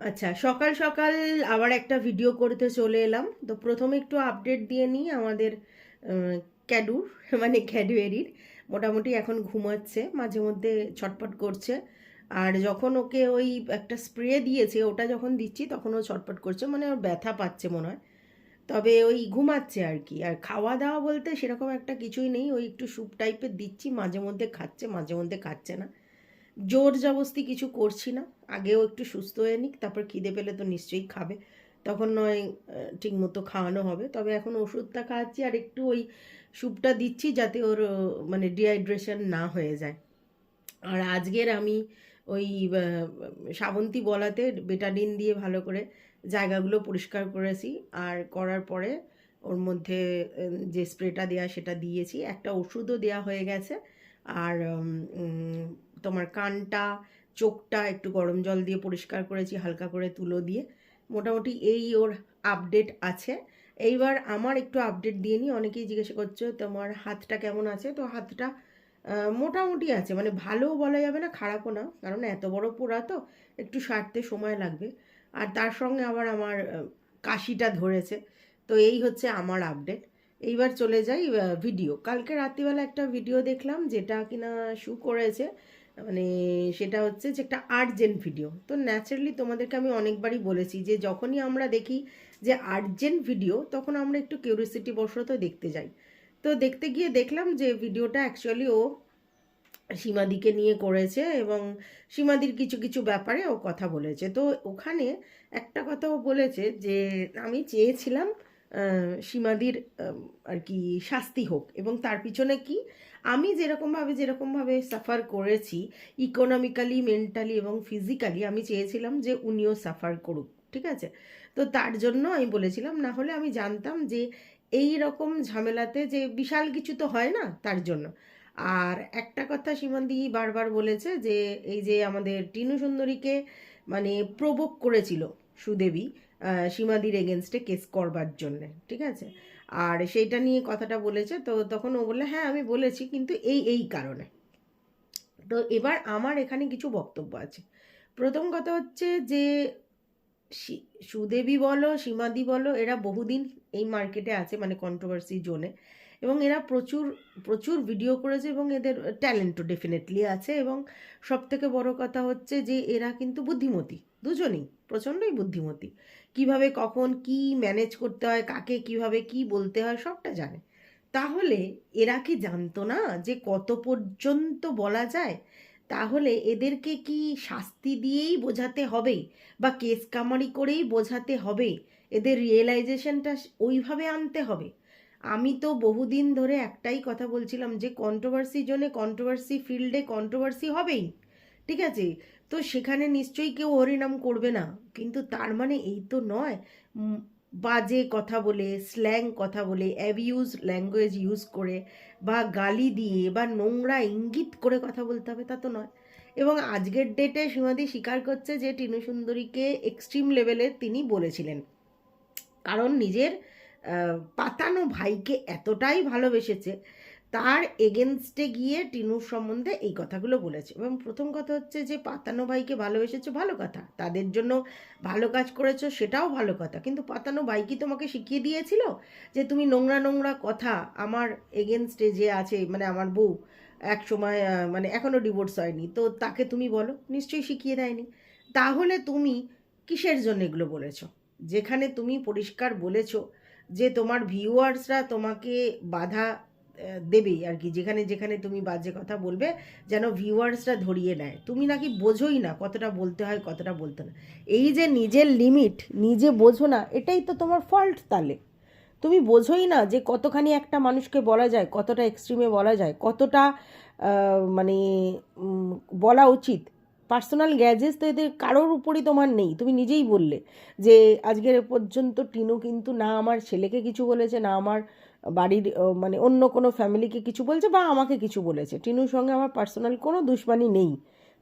আচ্ছা সকাল সকাল আবার একটা ভিডিও করতে চলে এলাম। তো প্রথমে একটু আপডেট দিয়ে নিই আমাদের ক্যাডুর মানে ক্যাডুয়েরির মোটামুটি এখন ঘুমাচ্ছে, মাঝে মধ্যে ছটপট করছে। আর যখন ওকে ওই একটা স্প্রে দিয়েছে, ওটা যখন দিচ্ছি, তখন ও ছটপট করছে মানে ওর ব্যথা পাচ্ছে মনে হয়। তবে ওই ঘুমাচ্ছে আর কি। আর খাওয়া দাওয়া বলতে সেরকম একটা কিছুই নেই, ওই একটু স্যুপ টাইপের দিচ্ছি, মাঝে মধ্যে খাচ্ছে, মাঝে মধ্যে খাচ্ছে না। জোর জবস্তি কিছু করছি না। আগেও একটু সুস্থ হয়ে নিক, তারপর খিদে পেলে তো নিশ্চয়ই খাবে। তখন নয় ঠিক মতো খাওয়ানো হবে। তবে এখন ওষুধটা খাওয়াচ্ছি আর একটু ওই স্যুপটা দিচ্ছি যাতে ওর মানে ডিহাইড্রেশন না হয়ে যায়। আর আজকের আমি ওই শ্রাবন্তী বলাতে বেটাডিন দিয়ে ভালো করে জায়গাগুলো পরিষ্কার করেছি। আর করার পরে ওর মধ্যে যে স্প্রেটা দেওয়া সেটা দিয়েছি। একটা ওষুধও দেওয়া হয়ে গেছে। আর তোমার কানটা, চোখটা একটু গরম জল দিয়ে পরিষ্কার করেছি, হালকা করে তুলো দিয়ে। মোটামুটি এই ওর আপডেট আছে। এইবার আমার একটু আপডেট দিয়ে নিই। অনেকেই জিজ্ঞাসা করছ, তোমার হাতটা কেমন আছে? তো হাতটা মোটামুটি আছে। মানে ভালোও বলা যাবে না, খারাপও না। কারণ এত বড় পোড়া তো, একটু সারতে সময় লাগবে। আর তার সঙ্গে আবার আমার কাশিটা ধরেছে। তো এই হচ্ছে আমার আপডেট এইবার চলে যাই ভিডিও কালকে রাত্রিবেলা একটা ভিডিও দেখলাম, যেটা কিনা শু করেছে। মানে সেটা হচ্ছে যে একটা আর্জেন্ট ভিডিও তো ন্যাচারালি তোমাদেরকে আমি অনেকবারই বলেছি যে যখনই আমরা দেখি যে আর্জেন্ট ভিডিও তখন আমরা একটু কিউরিসিটি বশত দেখতে যাই। তো দেখতে গিয়ে দেখলাম যে ভিডিওটা অ্যাকচুয়ালি ও সীমাদিকে নিয়ে করেছে এবং সীমাদির কিছু কিছু ব্যাপারে ও কথা বলেছে। তো ওখানে একটা কথা ও বলেছে যে আমি চেয়েছিলাম সীমাদির আর কি শাস্তি হোক এবং তার পিছনে কি আমি যেরকমভাবে যেরকমভাবে সাফার করেছি ইকোনমিক্যালি মেন্টালি এবং ফিজিক্যালি আমি চেয়েছিলাম যে উনিও সাফার করুক, ঠিক আছে? তো তার জন্য আমি বলেছিলাম, না হলে আমি জানতাম যে এই রকম ঝামেলাতে যে বিশাল কিছু তো হয় না তার জন্য। আর একটা কথা সীমান্তি বারবার বলেছে যে এই যে আমাদের টিনু সুন্দরীকে মানে প্রবোক করেছিল সুদেবী সীমাদির এগেনস্টে কেস করবার জন্যে, ঠিক আছে? আর সেইটা নিয়ে কথাটা বলেছে, তো তখন ও বললে হ্যাঁ আমি বলেছি, কিন্তু এই এই কারণে। তো এবার আমার এখানে কিছু বক্তব্য আছে। প্রথম কথা হচ্ছে যে সুদেবী বলো, সীমাদি বলো, এরা বহুদিন এই মার্কেটে আছে মানে কন্ট্রোভার্সি জোনে এবং এরা প্রচুর প্রচুর ভিডিও করেছে এবং এদের ট্যালেন্টও ডেফিনেটলি আছে, এবং সব থেকে বড় কথা হচ্ছে যে, এরা কিন্তু বুদ্ধিমতী। দুজনেই, প্রচণ্ডই বুদ্ধিমতী। কীভাবে, কখন, কি ম্যানেজ করতে হয়, কাকে কীভাবে, কি বলতে হয়, সবটা জানে। তাহলে এরা কি জানতো না যে কত পর্যন্ত বলা যায়? তাহলে এদেরকে কি শাস্তি দিয়েই বোঝাতে হবে? বা কেস কামারি করেই বোঝাতে হবে? এদের রিয়েলাইজেশনটা ওইভাবে আনতে হবে? আমি তো বহুদিন ধরে একটাই কথা বলছিলাম যে কন্ট্রোভার্সি জোনে কন্ট্রোভার্সি ফিল্ডে কন্ট্রোভার্সি হবেই। ঠিক আছে? তো সেখানে নিশ্চয়ই কেউ হরিনাম করবে না। কিন্তু তার মানে এই তো নয়। বাজে কথা বলে স্ল্যাং কথা বলে অ্যাবিউজ ল্যাঙ্গুয়েজ ইউজ করে বা গালি দিয়ে বা নোংরা ইঙ্গিত করে কথা বলতে হবে, তা তো নয়। এবং আজকের ডেটে সীমাদি স্বীকার করছে যে টিনু সুন্দরীকে এক্সট্রিম লেভেলে তিনি বলেছিলেন। কারণ নিজের পাতানো ভাইকে এতটাই ভালোবেসেছে তার এগেনস্টে গিয়ে টিনুর সম্বন্ধে এই কথাগুলো বলেছে। এবং প্রথম কথা হচ্ছে যে, পাতানো ভাইকে ভালোবেসেছো, ভালো কথা। তাদের জন্য ভালো কাজ করেছ, সেটাও ভালো কথা। কিন্তু পাতানো ভাই কি তোমাকে শিখিয়ে দিয়েছিল যে, তুমি নোংরা নোংরা কথা আমার এগেনস্টে যে আছে মানে আমার বউ, এক সময় মানে এখনও ডিভোর্স হয়নি, তো তাকে তুমি বলো। নিশ্চয়ই শিখিয়ে দেয়নি। তাহলে তুমি কিসের জন্য এগুলো বলেছ? যেখানে তুমি পরিষ্কার বলেছ যে, তোমার ভিউয়ার্সরা তোমাকে বাধা দেবেই আর কি, যেখানে যেখানে তুমি বাজে কথা বলবে, যেন ভিউয়ার্সরা ধরিয়ে নেয়। তুমি নাকি বোঝোই না কতটা বলতে হয়, কতটা বলতে না। এই যে নিজের লিমিট নিজে বোঝো না, এটাই তো তোমার ফল্ট তাহলে তুমি বোঝোই না যে কতখানি একটা মানুষকে বলা যায়, কতটা এক্সট্রিমে বলা যায়, কতটা মানে বলা উচিত। পার্সোনাল গ্যাজেস তো এদের কারোর উপরই তোমার নেই। তুমি নিজেই বললে যে, আজকের পর্যন্ত টিনু কিন্তু না আমার ছেলেকে কিছু বলেছে, না আমার বাড়ির মানে অন্য কোনো ফ্যামিলিকে কিছু বলছে বা আমাকে কিছু বলেছে। টিনুর সঙ্গে আমার পার্সোনাল কোনো দুশ্মনী নেই।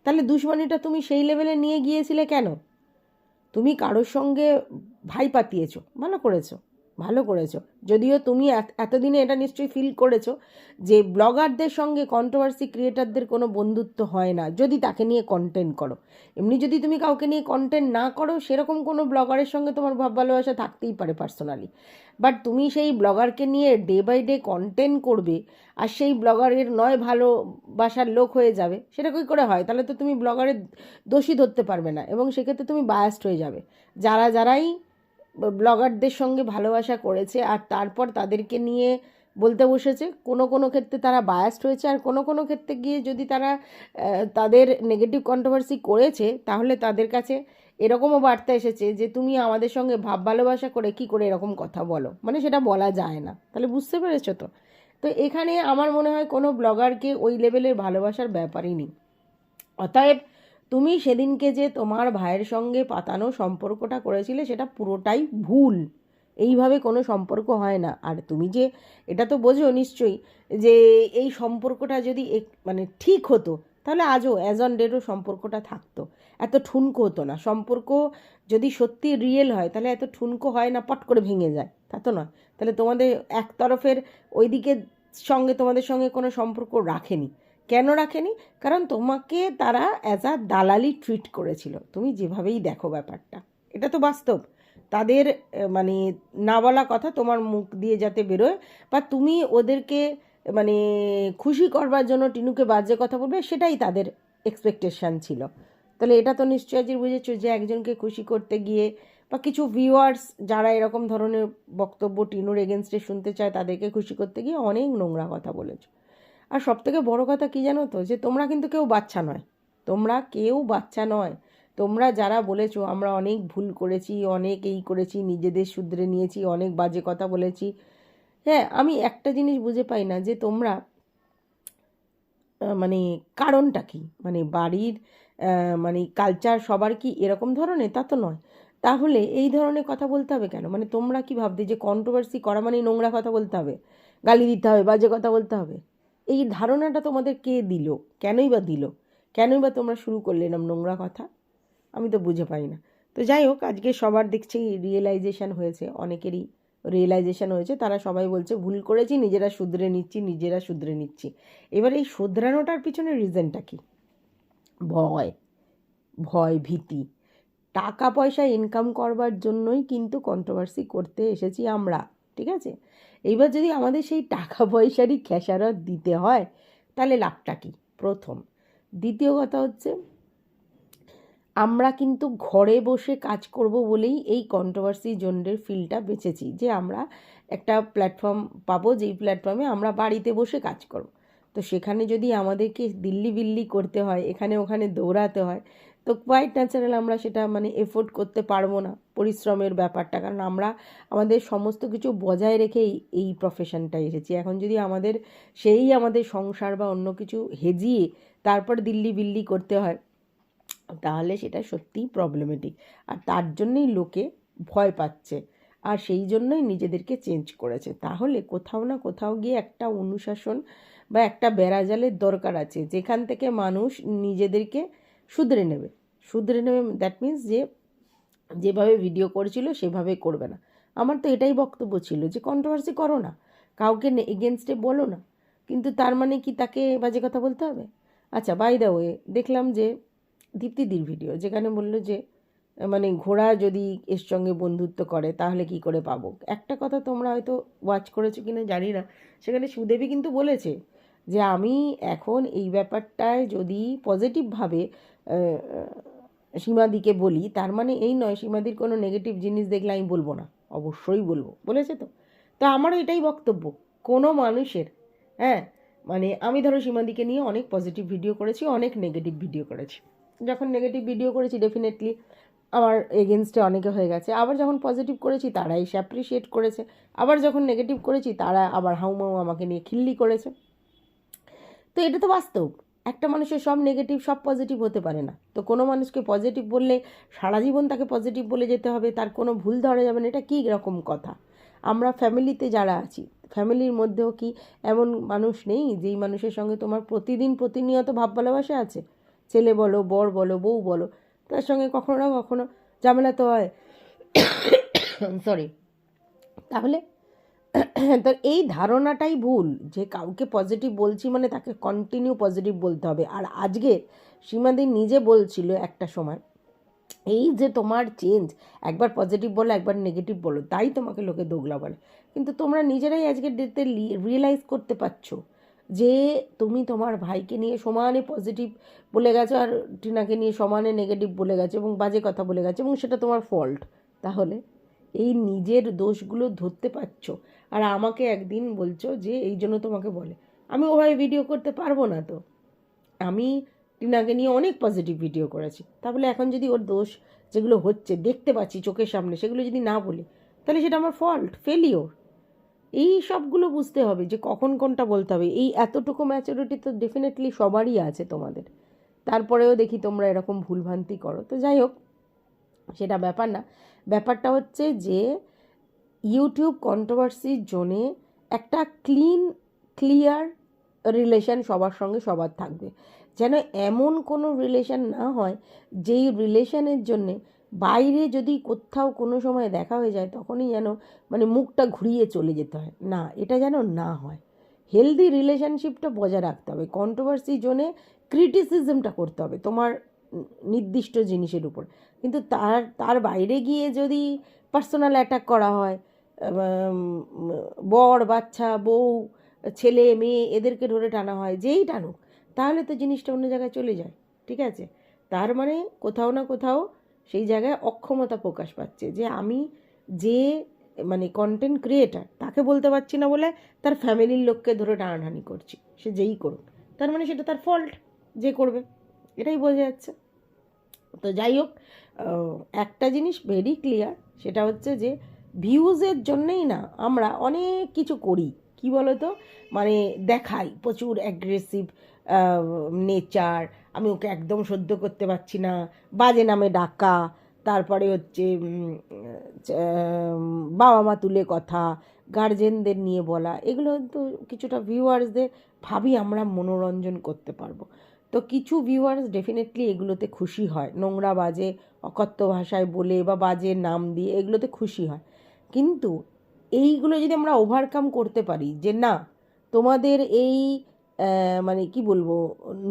তাহলে দুশ্মনীটা তুমি সেই লেভেলে নিয়ে গিয়েছিলে কেন? তুমি কারোর সঙ্গে ভাই পাতিয়েছো, ভালো করেছ। ভালো করেছ। যদিও তুমি এত- এতদিনে এটা নিশ্চয়ই ফিল করেছ যে ব্লগারদের সঙ্গে কন্ট্রোভার্সি ক্রিয়েটারদের কোনো বন্ধুত্ব হয় না, যদি তাকে নিয়ে কন্টেন্ট করো। এমনি যদি তুমি কাউকে নিয়ে কন্টেন্ট না করো, সেরকম কোনো ব্লগারের সঙ্গে তোমার ভাব ভালোবাসা থাকতেই পারে পার্সোনালি বাট তুমি সেই ব্লগারকে নিয়ে ডে বাই ডে কন্টেন্ট করবে, আর সেই ব্লগারের নয় ভালোবাসার লোক হয়ে যাবে, সেটা কী করে হয়? তাহলে তো তুমি ব্লগারের দোষী ধরতে পারবে না, এবং সেক্ষেত্রে তুমি বায়াস্ট হয়ে যাবে। যারা যারাই ব্লগারদের সঙ্গে ভালোবাসা করেছে আর তারপর তাদেরকে নিয়ে বলতে বসেছে। কোনো কোনো ক্ষেত্রে তারা বায়াস্ট হয়েছে আর কোনো কোনো ক্ষেত্রে গিয়ে যদি তারা তাদের নেগেটিভ কন্ট্রোভার্সি করেছে, তাহলে তাদের কাছে এরকমও বার্তা এসেছে যে, তুমি আমাদের সঙ্গে ভাব ভালোবাসা করে কি করে এরকম কথা বলো? মানে সেটা বলা যায় না। তাহলে বুঝতে পেরেছ তো? তো এখানে আমার মনে হয় কোনো ব্লগারকে ওই লেভেলের ভালোবাসার ব্যাপারই নেই। অতএব তুমি সেদিনকে যে তোমার ভাইয়ের সঙ্গে পাতানো সম্পর্কটা করেছিলে, সেটা পুরোটাই ভুল। এইভাবে কোনো সম্পর্ক হয় না। আর তুমি যে, এটা তো বোঝো নিশ্চয়ই, যে এই সম্পর্কটা যদি এক- মানে ঠিক হতো, তাহলে আজও অ্যাজ অন ডেটও সম্পর্কটা থাকতো। এত ঠুনকো হতো না। সম্পর্ক যদি সত্যি রিয়েল হয়, তাহলে এত ঠুনকো হয় না, পট করে ভেঙে যায়। তা তো নয়। তাহলে তোমাদের এক তরফের ওইদিকে সঙ্গে তোমাদের সঙ্গে কোনো সম্পর্ক রাখেনি। কেন রাখেনি? কারণ তোমাকে তারা অ্যাজ আ দালালি ট্রিট করেছিল। তুমি যেভাবেই দেখো ব্যাপারটা। এটা তো বাস্তব। তাদের মানে না বলা কথা তোমার মুখ দিয়ে যাতে বেরোয় বা তুমি ওদেরকে মানে খুশি করবার জন্য টিনুকে বাজে কথা বলবে, সেটাই তাদের এক্সপেকটেশন ছিল। তাহলে এটা তো নিশ্চয়ই বুঝেছ যে একজনকে খুশি করতে গিয়ে বা কিছু ভিউয়ার্স যারা এরকম ধরনের বক্তব্য টিনুর এগেনস্টে শুনতে চায়, তাদেরকে খুশি করতে গিয়ে অনেক নোংরা কথা বলেছ। আর সবথেকে বড় কথা কী জানো তো? যে তোমরা কিন্তু কেউ বাচ্চা নয়। তোমরা কেউ বাচ্চা নয়। তোমরা যারা বলেছ, আমরা অনেক ভুল করেছি, অনেক এই করেছি, নিজেদের শুধরে নিয়েছি, অনেক বাজে কথা বলেছি। হ্যাঁ আমি একটা জিনিস বুঝে পাই না যে তোমরা মানে কারণটা কি? মানে বাড়ির মানে কালচার সবার কি এরকম ধরনের? তা তো নয়। তাহলে এই ধরনের কথা বলতে হবে কেন? মানে তোমরা কি ভাবতে যে কন্ট্রোভার্সি করা মানে নোংরা কথা বলতে হবে? গালি দিতে হবে, বাজে কথা বলতে হবে? এই ধারণাটা তোমাদের কে দিল? কেনই বা দিল? কেনই বা তোমরা শুরু করলে এরম নোংরা কথা? আমি তো বুঝে পাই না। তো যাই হোক, আজকে সবার দেখছি রিয়েলাইজেশান হয়েছে, অনেকেরই রিয়েলাইজেশান হয়েছে। তারা সবাই বলছে, ভুল করেছি, নিজেরা শুধরে নিচ্ছি, নিজেরা শুধরে নিচ্ছি। এবার এই শুধরানোটার পিছনে রিজনটা কি? ভয়। ভয়, ভীতি। টাকা পয়সা ইনকাম করবার জন্যই কিন্তু কন্ট্রোভার্সি করতে এসেছি আমরা, ঠিক আছে? এইবার যদি আমাদের সেই টাকা পয়সারই খেসারত দিতে হয়, তাহলে লাভটা কী? প্রথম। দ্বিতীয় কথা হচ্ছে, আমরা কিন্তু ঘরে বসে কাজ করব বলেই এই কন্ট্রোভার্সি জোনের ফিল্ডটা বেঁচেছি, যে আমরা একটা প্ল্যাটফর্ম পাবো, যেই প্ল্যাটফর্মে আমরা বাড়িতে বসে কাজ করব। তো সেখানে যদি আমাদেরকে দিল্লি বিল্লি করতে হয় এখানে ওখানে দৌড়াতে হয় তো কোয়াইট ন্যাচারাল আমরা সেটা মানে এফোর্ড করতে পারব না পরিশ্রমের ব্যাপারটা। কারণ আমরা আমাদের সমস্ত কিছু বজায় রেখেই এই প্রফেশনটায় এসেছি। এখন যদি আমাদের সেই আমাদের সংসার বা অন্য কিছু হেজিয়ে তারপর দিল্লি বিল্লি করতে হয়, তাহলে সেটা সত্যিই প্রবলেমেটিক আর তার জন্যই লোকে ভয় পাচ্ছে আর সেই জন্যই নিজেদেরকে চেঞ্জ করেছে। তাহলে কোথাও না কোথাও গিয়ে একটা অনুশাসন বা একটা বেড়াজালের দরকার আছে, যেখান থেকে মানুষ নিজেদেরকে শুধরে নেবে। শুধরে নেবে দ্যাট মিন্স যে, যেভাবে ভিডিও করেছিল সেভাবে করবে না। আমার তো এটাই বক্তব্য ছিল যে কন্ট্রোভার্সি করো না। কাউকে এগেনস্টে বলো না। কিন্তু তার মানে কি তাকে বাজে কথা বলতে হবে? আচ্ছা বাই দ্য ওয়ে দেখলাম যে দীপ্তিদির ভিডিও যেখানে বলল যে মানে ঘোড়া যদি এর সঙ্গে বন্ধুত্ব করে, তাহলে কি করে পাবো? একটা কথা তোমরা হয়তো ওয়াচ করেছ কিনা জানি না। সেখানে সুদেবী কিন্তু বলেছে যে, আমি এখন এই ব্যাপারটায় যদি পজিটিভভাবে সীমাদিকে বলি, তার মানে এই নয়, সীমাদির কোনো নেগেটিভ জিনিস দেখলে আমি বলব না। অবশ্যই বলব। বলেছে তো? তো আমারও এটাই বক্তব্য। কোনো মানুষের হ্যাঁ মানে আমি ধরো সীমাদিকে নিয়ে অনেক পজিটিভ ভিডিও করেছি, অনেক নেগেটিভ ভিডিও করেছি। যখন নেগেটিভ ভিডিও করেছি ডেফিনেটলি আমার এগেনস্টে অনেকে হয়ে গেছে। আবার যখন পজিটিভ করেছি তারা এসে অ্যাপ্রিসিয়েট করেছে। আবার যখন নেগেটিভ করেছি, তারা আবার হাউমাউ আমাকে নিয়ে খিল্লি করেছে। তো এটা তো বাস্তব। একটা মানুষের সব নেগেটিভ সব পজিটিভ হতে পারে না। তো কোনো মানুষকে পজিটিভ বললে সারা জীবন তাকে পজিটিভ বলে যেতে হবে, তার কোনো ভুল ধরা যাবে না, এটা কী রকম কথা? আমরা ফ্যামিলিতে যারা আছি ফ্যামিলির মধ্যেও কি এমন মানুষ নেই, যেই মানুষের সঙ্গে তোমার প্রতিদিন প্রতিনিয়ত ভাব ভালোবাসা আছে? ছেলে বলো, বর বলো, বউ বলো, তার সঙ্গে কখনো না কখনো ঝামেলা তো হয়। সরি তাহলে তো এই ধারণাটাই ভুল যে কাউকে পজিটিভ বলছি মানে তাকে কন্টিনিউ পজিটিভ বলতে হবে। আর আজকে সীমাদি নিজে বলছিল একটা সময়, এই যে তোমার চেঞ্জ একবার পজিটিভ বলো, একবার নেগেটিভ বলো, তাই তোমাকে লোকে দোগলা বলে। কিন্তু তোমরা নিজেরাই আজকের ডেটে রিয়েলাইজ করতে পারছ যে তুমি তোমার ভাইকে নিয়ে সমানে পজিটিভ বলে গেছো আর টিনাকে নিয়ে সমানে নেগেটিভ বলে গেছো এবং বাজে কথা বলে গেছো এবং সেটা তোমার ফল্ট তাহলে এই নিজের দোষগুলো ধরতে পারছ। আর আমাকে একদিন বলছো যে, এই জন্য তোমাকে বলে। আমি ওভাবে ভিডিও করতে পারব না তো। আমি টিনাকে নিয়ে অনেক পজিটিভ ভিডিও করেছি। তাহলে এখন যদি ওর দোষ যেগুলো হচ্ছে, দেখতে পাচ্ছি চোখের সামনে, সেগুলো যদি না বলি, তাহলে সেটা আমার ফল্ট ফেলিওর এই সবগুলো বুঝতে হবে যে কখন কোনটা বলতে হবে। এই এতটুকু ম্যাচুরিটি তো ডেফিনেটলি সবারই আছে তোমাদের। তারপরেও দেখি তোমরা এরকম ভুলভ্রান্তি করো। তো যাই হোক, সেটা ব্যাপার না। ব্যাপারটা হচ্ছে যে ইউটিউব কন্ট্রোভার্সির জন্যে একটা ক্লিন ক্লিয়ার রিলেশান সবার সঙ্গে সবার থাকবে। যেন এমন কোনো রিলেশান না হয়, যেই রিলেশানের জন্যে বাইরে যদি কোথাও কোনো সময় দেখা হয়ে যায়, তখনই যেন মানে মুখটা ঘুরিয়ে চলে যেতে হয়। না, এটা যেন না হয়। হেলদি রিলেশনশিপটা বজায় রাখতে হবে। কন্ট্রোভার্সি জোনে ক্রিটিসিজমটা করতে হবে। তোমার নির্দিষ্ট জিনিসের উপর। কিন্তু তার তার বাইরে গিয়ে যদি পার্সোনাল অ্যাটাক করা হয় বর, বাচ্চা, বউ, ছেলে, মেয়ে এদেরকে ধরে টানা হয়, যেই টানুক, তাহলে তো জিনিসটা অন্য জায়গায় চলে যায়, ঠিক আছে? তার মানে কোথাও না কোথাও সেই জায়গায় অক্ষমতা প্রকাশ পাচ্ছে যে আমি যে মানে কন্টেন্ট ক্রিয়েটার তাকে বলতে পারছি না বলে তার ফ্যামিলির লোককে ধরে টানাটানি করছি, সে যেই করুক। তার মানে সেটা তার ফল্ট যে করবে। এটাই বোঝা যাচ্ছে। তো যাই হোক একটা জিনিস ভেরি ক্লিয়ার সেটা হচ্ছে যে ভিউজের জন্যেই না আমরা অনেক কিছু করি। কি বলো তো মানে দেখাই প্রচুর অ্যাগ্রেসিভ নেচার আমি ওকে একদম সহ্য করতে পারছি না, বাজে নামে ডাকা, তারপরে হচ্ছে বাবা মা তুলে কথা গার্জেনদের নিয়ে বলা, এগুলো কিন্তু কিছুটা ভিউয়ার্সদের ভাবি আমরা মনোরঞ্জন করতে পারব। তো কিছু ভিউয়ার্স ডেফিনেটলি এগুলোতে খুশি হয়। নোংরা বাজে, অকথ্য ভাষায় বলে বা বাজে নাম দিয়ে এগুলোতে খুশি হয়। কিন্তু এইগুলো যদি আমরা ওভারকাম করতে পারি যে না, তোমাদের এই মানে কি বলব,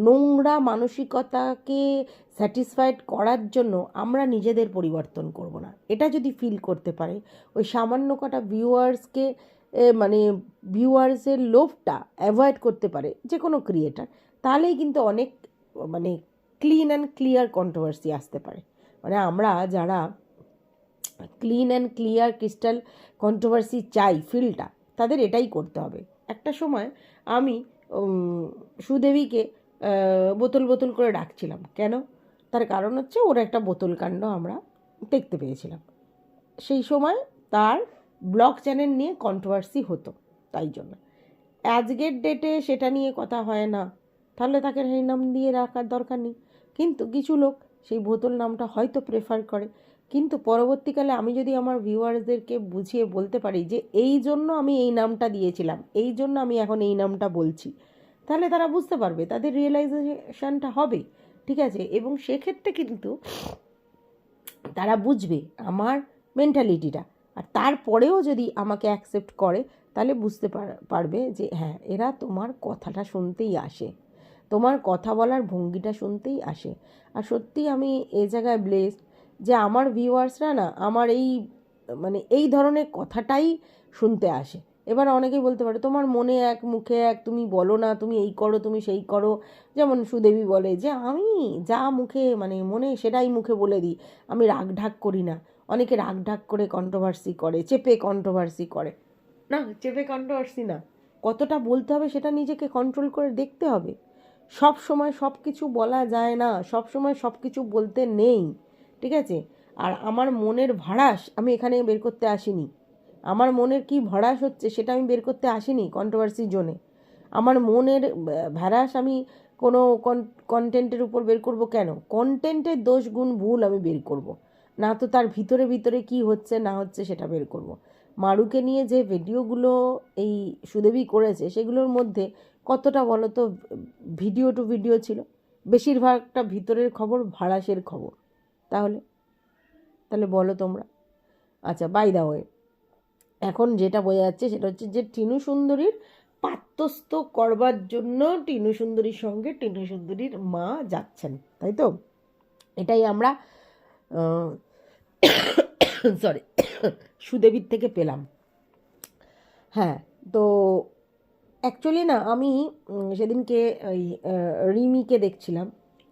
নোংরা মানসিকতাকে স্যাটিসফাইড করার জন্য আমরা নিজেদের পরিবর্তন করব না। এটা যদি ফিল করতে পারে, ওই সামান্য কটা ভিউয়ার্সকে মানে ভিউয়ার্সের লোভটা অ্যাভয়েড করতে পারে যে কোনো ক্রিয়েটার তাহলেই কিন্তু অনেক মানে ক্লিন অ্যান্ড ক্লিয়ার কন্ট্রোভার্সি আসতে পারে। মানে আমরা যারা clean and clear crystal controversy চাই ফিলটা তাদের এটাই করতে হবে। একটা সময় আমি সুদেবীকে বোতল বোতল করে ডাকছিলাম। কেন? তার কারণ হচ্ছে ওর একটা বোতল কাণ্ড আমরা দেখতে পেয়েছিলাম। সেই সময় তার ব্লগ চ্যানেল নিয়ে কন্ট্রোভার্সি হতো, তাই জন্য। আজকের ডেটে সেটা নিয়ে কথা হয় না। তাহলে তাকে সেই নাম দিয়ে রাখার দরকার নেই। কিন্তু কিছু লোক সেই বোতল নামটা হয়তো প্রেফার করে। কিন্তু পরবর্তীকালে আমি যদি আমার ভিউয়ার্সদেরকে বুঝিয়ে বলতে পারি যে এই জন্য আমি এই নামটা দিয়েছিলাম, এই জন্য আমি এখন এই নামটা বলছি, তাহলে তারা বুঝতে পারবে তাদের রিয়েলাইজেশনটা হবে, ঠিক আছে? এবং সেক্ষেত্রে কিন্তু তারা বুঝবে আমার মেন্টালিটিটা আর তারপরেও যদি আমাকে অ্যাকসেপ্ট করে, তাহলে বুঝতে পারবে যে হ্যাঁ এরা তোমার কথাটা শুনতেই আসে। তোমার কথা বলার ভঙ্গিটা শুনতেই আসে। আর সত্যি আমি এ জায়গায় ব্লেসড যে আমার ভিউয়ার্সরা না আমার এই মানে এই ধরনের কথাটাই শুনতে আসে। এবার অনেকেই বলতে পারে, তোমার মনে এক, মুখে এক, তুমি বলো না, তুমি এই করো, তুমি সেই করো। যেমন সুদেবী বলে যে, আমি যা মুখে মানে মনে সেটাই মুখে বলে দিই। আমি রাগ ঢাক করি না। অনেকে রাগ ঢাক করে কন্ট্রোভার্সি করে, চেপে কন্ট্রোভার্সি করে। না, চেপে কন্ট্রোভার্সি না। কতটা বলতে হবে সেটা নিজেকে কন্ট্রোল করে দেখতে হবে। সব সময় সব কিছু বলা যায় না, সব সময় সব কিছু বলতে নেই, ঠিক আছে আর আমার মনের ভাড়াস আমি এখানে বের করতে আসিনি আমার মনের কি ভরাস হচ্ছে সেটা আমি বের করতে আসিনি কন্ট্রোভার্সি জোনে আমার মনের ভ্যারাস আমি কোনো কন্টেন্টের উপর বের করব কেন কন্টেন্টের দোষ গুণ ভুল আমি বের করব। না তো তার ভিতরে ভিতরে কি হচ্ছে, না হচ্ছে সেটা বের করব। মারুকে নিয়ে যে ভিডিওগুলো এই সুদেবী করেছে, সেগুলোর মধ্যে কতটা বলো তো ভিডিও টু ভিডিও ছিল, বেশিরভাগটা ভিতরের খবর ভাড়াসের খবর। তাহলে তাহলে বলো তোমরা। আচ্ছা বাই দা ওয়ে এখন যেটা বোঝা যাচ্ছে সেটা হচ্ছে যে টিনু সুন্দরীর পাত্রস্থ করবার জন্য টিনু সুন্দরীর সঙ্গে টিনু সুন্দরীর মা যাচ্ছেন, তাই তো? এটাই আমরা সরি সুদেবীর থেকে পেলাম। হ্যাঁ তো অ্যাকচুয়ালি না, আমি সেদিনকে ওই রিমিকে দেখছিলাম।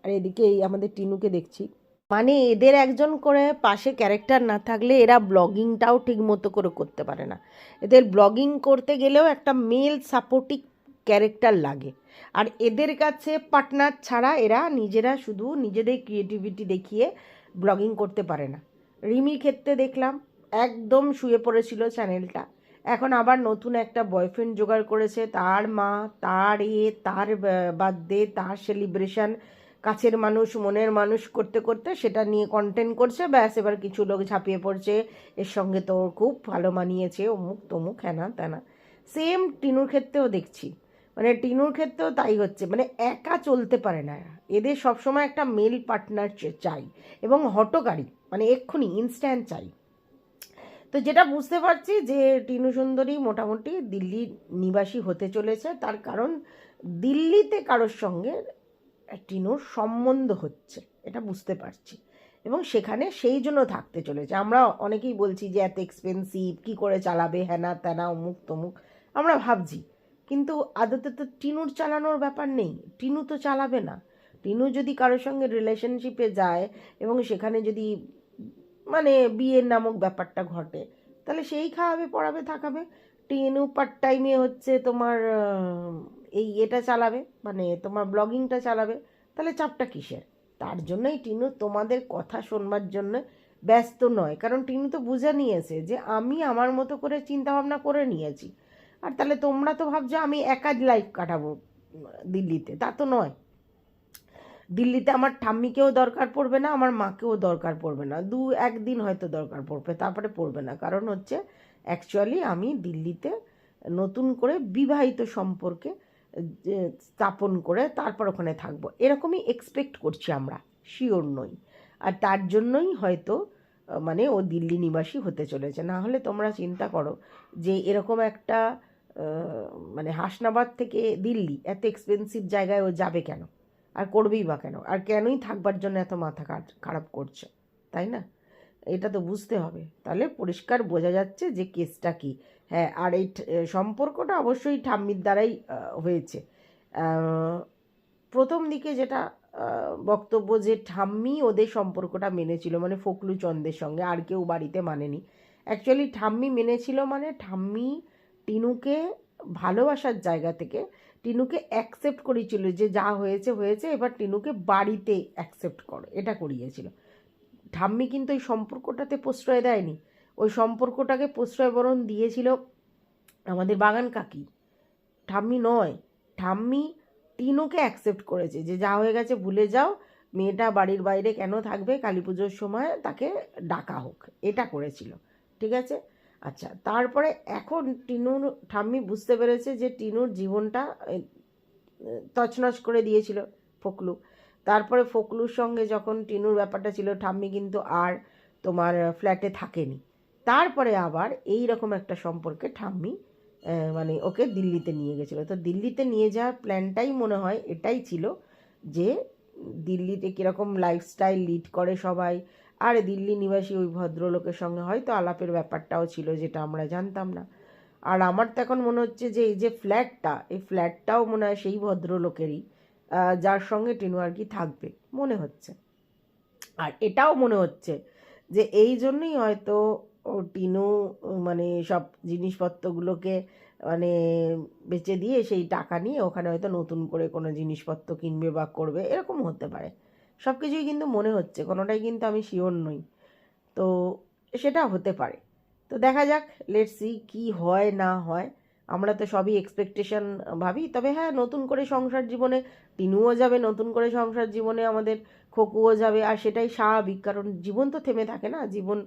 আর এদিকে এই আমাদের টিনুকে দেখছি। মানে এদের একজন করে পাশে ক্যারেক্টার না থাকলে এরা ব্লগিংটাও ঠিক মতো করে করতে পারে না। এদের ব্লগিং করতে গেলেও একটা মেল সাপোর্টিভ ক্যারেক্টার লাগে। আর এদের কাছে পার্টনার ছাড়া এরা নিজেরা শুধু নিজেদের ক্রিয়েটিভিটি দেখিয়ে ব্লগিং করতে পারে না। রিমির ক্ষেত্রে দেখলাম, একদম শুয়ে পড়েছিল চ্যানেলটা এখন আবার নতুন একটা বয়ফ্রেন্ড জোগাড় করেছে। তার মা, তার এ, তার বার্থডে তার সেলিব্রেশন কাছের মানুষ, মনের মানুষ করতে করতে সেটা নিয়ে কন্টেন্ট করছে। ব্যাস, এবার কিছু লোক ঝাঁপিয়ে পড়ছে। এর সঙ্গে তো খুব ভালো মানিয়েছে। অমুক, তমুক, হ্যানা ত্যানা। সেম টিনুর ক্ষেত্রেও দেখছি। মানে টিনুর ক্ষেত্রেও তাই হচ্ছে। মানে একা চলতে পারে না। এদের সবসময় একটা মেল পার্টনার চাই এবং হটকারী। মানে এক্ষুনি ইনস্ট্যান্ট চাই। তো যেটা বুঝতে পারছি যে টিনু সুন্দরী মোটামুটি দিল্লি নিবাসী হতে চলেছে। তার কারণ দিল্লিতে কারোর সঙ্গে টিনুর সম্বন্ধ হচ্ছে, এটা বুঝতে পারছি। এবং সেখানে সেই জন্য থাকতে চলেছে। আমরা অনেকেই বলছি যে এত এক্সপেন্সিভ কি করে চালাবে? হ্যানা ত্যানা অমুক তমুক। আমরা ভাবছি। কিন্তু আদতে তো টিনুর চালানোর ব্যাপার নেই। টিনু তো চালাবে না। টিনু যদি কারোর সঙ্গে রিলেশনশিপে যায় এবং সেখানে যদি মানে বিয়ের নামক ব্যাপারটা ঘটে। তাহলে সেই খাওয়াবে, পড়াবে, থাকাবে। টিনু পার্ট টাইমে হচ্ছে তোমার এই এটা চালাবে মানে তোমার ব্লগিংটা চালাবে। তাহলে চাপটা কিসের? তার জন্যই টিনু তোমাদের কথা শোনবার জন্য ব্যস্ত নয়। কারণ টিনু তো বুঝে নিয়েছে যে আমি আমার মতো করে চিন্তা ভাবনা করে নিয়েছি। আর তাহলে তোমরা তো ভাবছ আমি একা লাইফ কাটাবো দিল্লিতে। তা তো নয়। দিল্লিতে আমার ঠাম্মিকেও দরকার পড়বে না, আমার মাকেও দরকার পড়বে না। দু, একদিন হয়তো দরকার পড়বে, তারপরে পড়বে না। কারণ হচ্ছে অ্যাকচুয়ালি আমি দিল্লিতে নতুন করে বিবাহিত সম্পর্কে স্থাপন করে তারপর ওখানে থাকব। এরকমই এক্সপেক্ট করছি আমরা শিওর নই। আর তার জন্যই হয়তো মানে ও দিল্লি নিবাসী হতে চলেছে। না হলে তোমরা চিন্তা করো যে, এরকম একটা মানে হাসনাবাদ থেকে দিল্লি, এত এক্সপেন্সিভ জায়গায় ও যাবে কেন? আর করবেই বা কেন? আর কেনই থাকবার জন্য এত মাথা খারাপ করছে? তাই না? এটা তো বুঝতে হবে। তাহলে পরিষ্কার বোঝা যাচ্ছে যে কেসটা কি। হ্যাঁ আর এই সম্পর্কটা অবশ্যই ঠাম্মির দ্বারাই হয়েছে। প্রথম দিকে যেটা বক্তব্য যে ঠাম্মি ওদের সম্পর্কটা মেনেছিল মানে ফকলু চন্দের সঙ্গে, আর কেউ বাড়িতে মানেনি। অ্যাকচুয়ালি ঠাম্মি মেনেছিল মানে ঠাম্মি টিনুকে ভালোবাসার জায়গা থেকে টিনুকে অ্যাকসেপ্ট করেছিল যে যা হয়েছে হয়েছে, এবার টিনুকে বাড়িতে অ্যাকসেপ্ট করো। এটা করিয়েছিল। ঠাম্মি কিন্তু ওই সম্পর্কটাতে প্রশ্রয় দেয়নি। ওই সম্পর্কটাকে প্রশ্রয় বরণ দিয়েছিল আমাদের বাগান কাকি। ঠাম্মি নয়, ঠাম্মি টিনুকে অ্যাকসেপ্ট করেছে যে যা হয়ে গেছে ভুলে যাও, মেয়েটা বাড়ির বাইরে কেন থাকবে কালী পুজোর সময় তাকে ডাকা হোক। এটা করেছিল। ঠিক আছে? আচ্ছা তারপরে এখন টিনুর ঠাম্মি বুঝতে পেরেছে যে টিনুর জীবনটা তছনছ করে দিয়েছিল ফকলু। তারপরে ফকলুর সঙ্গে যখন টিনুর ব্যাপারটা ছিল, ঠাম্মি কিন্তু আর তোমার ফ্ল্যাটে থাকেনি। তারপরে আবার এই রকম একটা সম্পর্কে ঠাম্মি মানে ওকে দিল্লিতে নিয়ে গেছিল। তো দিল্লিতে নিয়ে যাওয়ার প্ল্যানটাই মনে হয় এটাই ছিল যে দিল্লিতে কীরকম লাইফস্টাইল লিড করে সবাই আর দিল্লি নিবাসী ওই ভদ্রলোকের সঙ্গে হয়তো আলাপের ব্যাপারটাও ছিল যেটা আমরা জানতাম না। আর আমার তো এখন মনে হচ্ছে যে এই যে ফ্ল্যাটটা, এই ফ্ল্যাটটাও মনে হয় সেই ভদ্রলোকেরই যার সঙ্গে টিনু আর কি থাকবে, মনে হচ্ছে। আর এটাও মনে হচ্ছে যে এই জন্যই হয়তো ও টিনু মানে সব জিনিসপত্রগুলোকে মানে বেচে দিয়ে সেই টাকা নিয়ে ওখানে হয়তো নতুন করে কোনো জিনিসপত্র কিনবে বা করবে, এরকম হতে পারে। সব কিছুই কিন্তু মনে হচ্ছে, কোনোটাই কিন্তু আমি শিওর নই। তো সেটা হতে পারে। তো দেখা যাক লেটস সি কি হয়, না হয়। আমরা তো সবই এক্সপেকটেশন ভাবি। তবে হ্যাঁ নতুন করে সংসার জীবনে টিনুও যাবে, নতুন করে সংসার জীবনে আমাদের খোকুও যাবে। আর সেটাই স্বাভাবিক, কারণ জীবন তো থেমে থাকে না, জীবন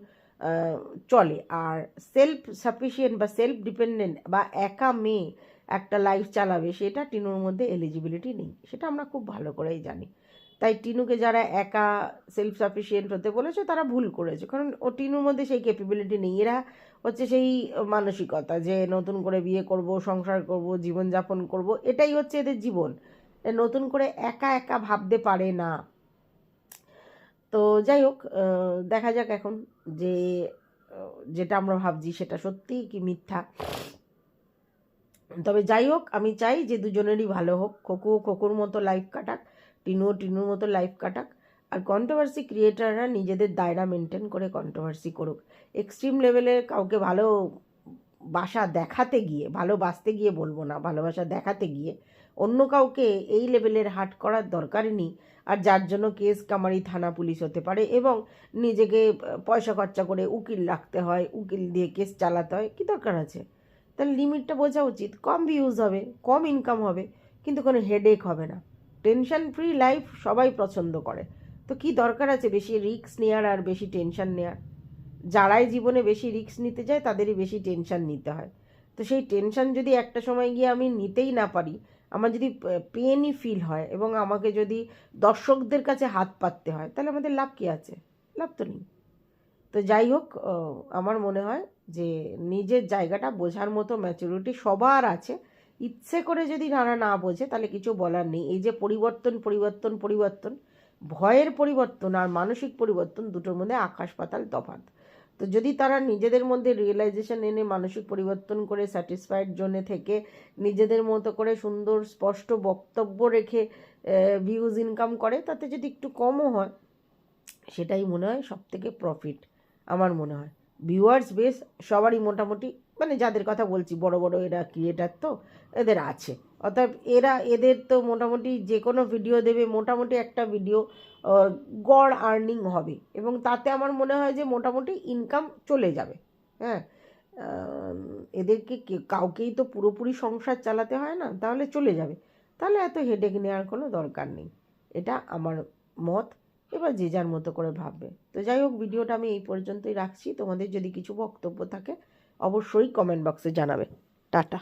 চলে। আর সেলফ সাফিসিয়েন্ট বা সেলফ ডিপেন্ডেন্ট বা একা মেয়ে একটা লাইফ চালাবে, সেটা টিনুর মধ্যে এলিজিবিলিটি নেই। সেটা আমরা খুব ভালো করেই জানি। তাই টিনুকে যারা একা সেলফ সাফিসিয়েন্ট হতে বলেছে, তারা ভুল করেছে। কারণ ও টিনুর মধ্যে সেই ক্যাপেবিলিটি নেই। এরা হচ্ছে সেই মানসিকতা যে নতুন করে বিয়ে করব, সংসার করব, জীবনযাপন করব, এটাই হচ্ছে এদের জীবন। নতুন করে একা একা ভাবতে পারে না। তো যাই হোক দেখা যাক এখন যে, যেটা আমরা ভাবছি সেটা সত্যি কি মিথ্যা। তবে যাই হোক, আমি চাই যে দুজনেরই ভালো হোক, খোকু খোকুর মতো লাইফ কাটাক। টিনুও টিনুর মতো লাইফ কাটাক। আর কন্ট্রোভার্সি ক্রিয়েটাররা নিজেদের দায়রা মেনটেন করে কন্ট্রোভার্সি করুক। এক্সট্রিম লেভেলে কাউকে ভালো বাসা দেখাতে গিয়ে ভালোবাসতে গিয়ে বলব না ভালোবাসা দেখাতে গিয়ে অন্য কাউকে এই লেভেলের হাট করার দরকারই নেই। আর যার জন্য কেস কামারি থানা পুলিশ হতে পারে এবং নিজেকে পয়সা খরচা করে উকিল রাখতে হয়, উকিল দিয়ে কেস চালাতে হয়, কী দরকার আছে? তাহলে লিমিটটা বোঝা উচিত। কম ভিউজ হবে, কম ইনকাম হবে, কিন্তু কোনো হেডেক হবে না। টেনশন ফ্রি লাইফ সবাই পছন্দ করে। তো কি দরকার আছে বেশি রিস্ক নেওয়ার আর বেশি টেনশন নেওয়ার যারাই জীবনে বেশি রিস্ক নিতে যায় তাদেরই বেশি টেনশন নিতে হয়। তো সেই টেনশন যদি একটা সময় গিয়ে আমি নিতেই না পারি, আমার যদি পেনই ফিল হয় এবং আমাকে যদি দর্শকদের কাছে হাত পাততে হয়, তাহলে আমাদের লাভ কী আছে? লাভ তো নেই। তো যাই হোক আমার মনে হয় যে নিজের জায়গাটা বোঝার মতো ম্যাচুরিটি সবার আছে। ইচ্ছে করে যদি নানা না বোঝে, তাহলে কিছু বলার নেই। এই যে পরিবর্তন পরিবর্তন পরিবর্তন, ভয়ের পরিবর্তন আর মানসিক পরিবর্তন দুটোর মধ্যে আকাশ পাতাল তফাৎ। তো যদি তারা নিজেদের মধ্যে রিয়েলাইজেশন এনে মানসিক পরিবর্তন করে স্যাটিসফাইড জোনে থেকে নিজেদের মতো করে সুন্দর, স্পষ্ট বক্তব্য রেখে ভিউজ ইনকাম করে, তাতে যদি একটু কমও হয়, সেটাই মনে হয় সব থেকে প্রফিট আমার মনে হয়। ভিউয়ার্স বেস সবারই মোটামুটি মানে যাদের কথা বলছি, বড় বড় এরা ক্রিয়েটার তো, এদের আছে। অর্থাৎ এরা, এদের তো মোটামুটি যে কোনো ভিডিও দেবে, মোটামুটি একটা ভিডিও গড় আর্নিং হবে। এবং তাতে আমার মনে হয় যে মোটামুটি ইনকাম চলে যাবে। হ্যাঁ এদেরকে কাউকেই তো পুরোপুরি সংসার চালাতে হয় না, তাহলে চলে যাবে। তাহলে এত হেডেক নেওয়ার কোনো দরকার নেই। এটা আমার মত। এবার যে যার মতো করে ভাববে। তো যাই হোক ভিডিওটা আমি এই পর্যন্তই রাখছি। তোমাদের যদি কিছু বক্তব্য থাকে অবশ্যই কমেন্ট বক্সে জানাবে। টাটা।